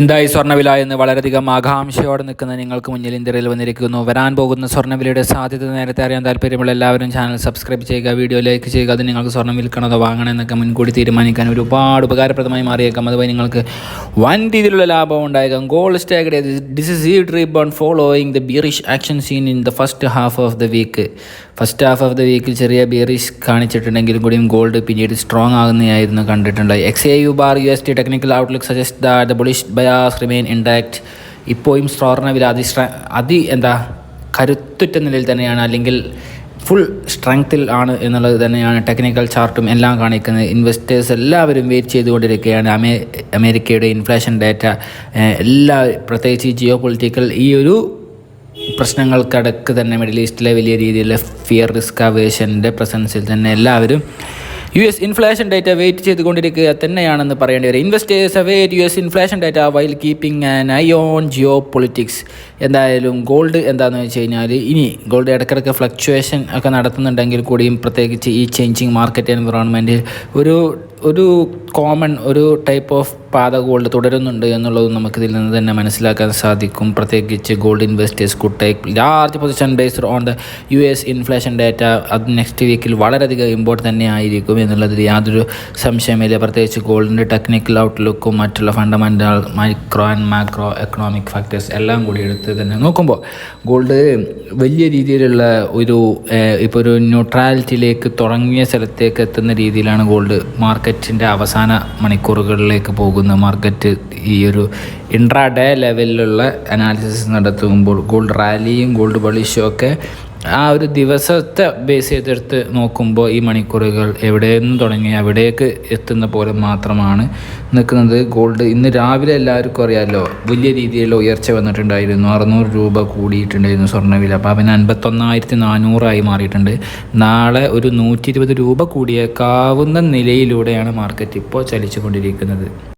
എന്തായി സ്വർണവില എന്ന് വളരെയധികം ആകാംക്ഷയോടെ നിൽക്കുന്ന നിങ്ങൾക്ക് മുന്നിൽ ഇന്ത്യയിൽ വന്നിരിക്കുന്നു. വരാൻ പോകുന്ന സ്വർണവിലയുടെ സാധ്യത നേരത്തെ അറിയാൻ താല്പര്യമുള്ള എല്ലാവരും ചാനൽ സബ്സ്ക്രൈബ് ചെയ്യുക വീഡിയോ ലൈക്ക് ചെയ്യുക അത് നിങ്ങൾക്ക് സ്വർണം വിൽക്കണതോ വാങ്ങണം എന്നൊക്കെ മുൻകൂടി തീരുമാനിക്കാൻ ഒരുപാട് ഉപകാരപ്രദമായി മാറിയേക്കാം. അതുപോലെ നിങ്ങൾക്ക് വൻ രീതിയിലുള്ള ലാഭം ഉണ്ടായേക്കാം. ഗോൾഡ് സ്റ്റാഗഡ് ദിസ് ഇസ് ഈ trip on following the bearish action seen in the first half of the week first half of the വീക്കിൽ ചെറിയ ബിയറിഷ് കാണിച്ചിട്ടുണ്ടെങ്കിലും കൂടിയും ഗോൾഡ് പിന്നീട് സ്ട്രോങ് ആകുന്നതായിരുന്നു കണ്ടിട്ടുണ്ട് X A U bar U S T technical outlook suggest the bullish bias remain intact ഇപ്പോഴും സ്ട്രോറിനെ വില അതി അതി എന്താ കരുത്തുറ്റ നിലയിൽ തന്നെയാണ്. അല്ലെങ്കിൽ ഫുൾ സ്ട്രെങ്ത്തിൽ ആണ് എന്നുള്ളത് തന്നെയാണ് ടെക്നിക്കൽ ചാർട്ടും എല്ലാം കാണിക്കുന്നത്. ഇൻവെസ്റ്റേഴ്സ് എല്ലാവരും വെയിറ്റ് ചെയ്തുകൊണ്ടിരിക്കുകയാണ്. അമേ അമേരിക്കയുടെ ഇൻഫ്ലേഷൻ ഡാറ്റ എല്ലാ പ്രത്യേകിച്ച് ജിയോ പൊളിറ്റിക്കൽ ഈ ഒരു പ്രശ്നങ്ങൾക്കിടക്ക് തന്നെ മിഡിൽ ഈസ്റ്റിലെ വലിയ രീതിയിലുള്ള ഫിയർ റിസ്ക് അവേഷന്റെ പ്രസൻസിൽ തന്നെ എല്ലാവരും U S inflation data wait ചെയ്തുകൊണ്ടിരിക്കുക തന്നെയാണെന്ന് പറയേണ്ടി വരും. Investors await U S inflation data while keeping an eye on geopolitics എന്തായാലും ഗോൾഡ് എന്താണെന്ന് വെച്ച് കഴിഞ്ഞാൽ ഇനി ഗോൾഡ് ഇടയ്ക്കിടയ്ക്ക് ഫ്ലക്ച്വേഷൻ ഒക്കെ നടത്തുന്നുണ്ടെങ്കിൽ കൂടിയും പ്രത്യേകിച്ച് ഈ ചേഞ്ചിങ് മാർക്കറ്റ് എൻവിറോൺമെന്റ് ഒരു ഒരു കോമൺ ഒരു ടൈപ്പ് ഓഫ് പാത ഗോൾഡ് തുടരുന്നുണ്ട് എന്നുള്ളത് നമുക്കിതിൽ നിന്ന് തന്നെ മനസ്സിലാക്കാൻ സാധിക്കും. പ്രത്യേകിച്ച് gold investors take large position based on the U S inflation data അത് നെക്സ്റ്റ് വീക്കിൽ വളരെയധികം ഇമ്പോർട്ട് തന്നെ ആയിരിക്കും എന്നുള്ളതിൽ യാതൊരു സംശയമില്ല പ്രത്യേകിച്ച് ഗോൾഡിന്റെ ടെക്നിക്കൽ ഔട്ട്ലുക്കും മറ്റുള്ള fundamental micro and macro economic factors എല്ലാം കൂടി എടുത്ത് തന്നെ നോക്കുമ്പോൾ ഗോൾഡ് വലിയ രീതിയിലുള്ള ഒരു ഇപ്പോൾ ഒരു ന്യൂട്രാലിറ്റിയിലേക്ക് തുടങ്ങിയ സ്ഥലത്തേക്ക് എത്തുന്ന രീതിയിലാണ് ഗോൾഡ് മാർക്കറ്റിന്റെ അവസാന മണിക്കൂറുകളിലേക്ക് പോകുന്ന മാർക്കറ്റ് ഈ ഒരു ഇൻട്രാഡേ ലെവലിലുള്ള അനാലിസിസ് നടത്തുമ്പോൾ ഗോൾഡ് റാലിയും ഗോൾഡ് ബളിഷും ഒക്കെ ആ ഒരു ദിവസത്തെ ബേസ് ചെയ്തെടുത്ത് നോക്കുമ്പോൾ ഈ മണിക്കൂറുകൾ എവിടെ നിന്ന് തുടങ്ങി അവിടേക്ക് എത്തുന്ന പോലെ മാത്രമാണ് നിൽക്കുന്നത്. ഗോൾഡ് ഇന്ന് രാവിലെ എല്ലാവർക്കും അറിയാമല്ലോ വലിയ രീതിയിലുള്ള ഉയർച്ച വന്നിട്ടുണ്ടായിരുന്നു. അറുന്നൂറ് രൂപ കൂടിയിട്ടുണ്ടായിരുന്നു സ്വർണവില. അപ്പോൾ അവന് അൻപത്തൊന്നായിരത്തി നാനൂറായി മാറിയിട്ടുണ്ട്. നാളെ ഒരു നൂറ്റി ഇരുപത് രൂപ കൂടിയേക്കാവുന്ന നിലയിലൂടെയാണ് മാർക്കറ്റ് ഇപ്പോൾ ചലിച്ചു കൊണ്ടിരിക്കുന്നത്